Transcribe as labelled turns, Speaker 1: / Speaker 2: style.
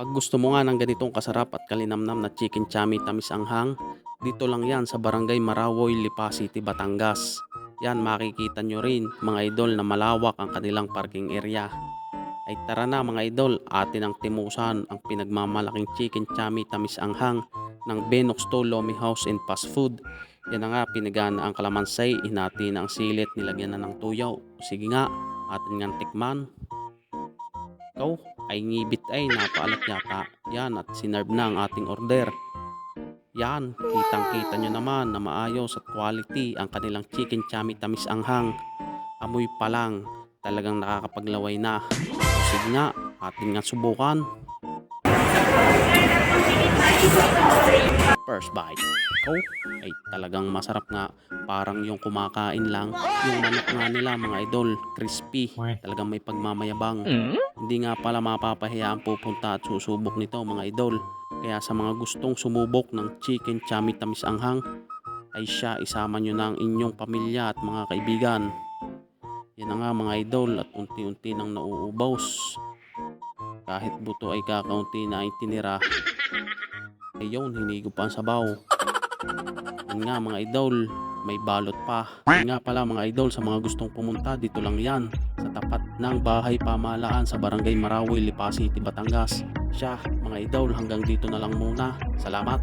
Speaker 1: Pag gusto mo nga ng ganitong kasarap at kalinamnam na chicken chami tamis anghang, dito lang yan sa Barangay Marawoy, Lipa City, Batangas. Yan makikita nyo rin mga idol na malawak ang kanilang parking area. Ay tara na mga idol, atin ang timusan ang pinagmamalaking chicken chami tamis anghang ng Benox to Lomi House and Fast Food. Yan na nga, pinagana ang kalamansi, inati na ang silit, nilagyan na ng tuyaw. Sige nga, atin nga tikman. Ikaw ay ngibit ay napaalat yata. Yan at sinerve na ang ating order. Yan, kitang kita nyo naman na maayos at quality ang kanilang chicken chami tamis anghang. Amoy pa lang, talagang nakakapaglaway na. Sige nga, atin nga subukan. First bite. Ikaw ay talagang masarap nga. Parang yung kumakain lang. Yung manok nga nila mga idol, crispy. Talagang may pagmamayabang. Hindi nga pala mapapahiya ang pupunta at susubok nito mga idol. Kaya sa mga gustong sumubok ng chicken chami tamis anghang, ay siya isama nyo na ang inyong pamilya at mga kaibigan. Yan na nga mga idol at unti-unti nang nauubos. Kahit buto ay kakaunti na ay tinira. Ayun, hinigo pa ang sabaw. Yan nga mga idol, may balot pa. Yan nga pala mga idol, sa mga gustong pumunta, dito lang yan. Sa tapat ng bahay pamahalaan sa Barangay Marawi, Lipa City, Batangas. Siya, mga idol, hanggang dito na lang muna. Salamat.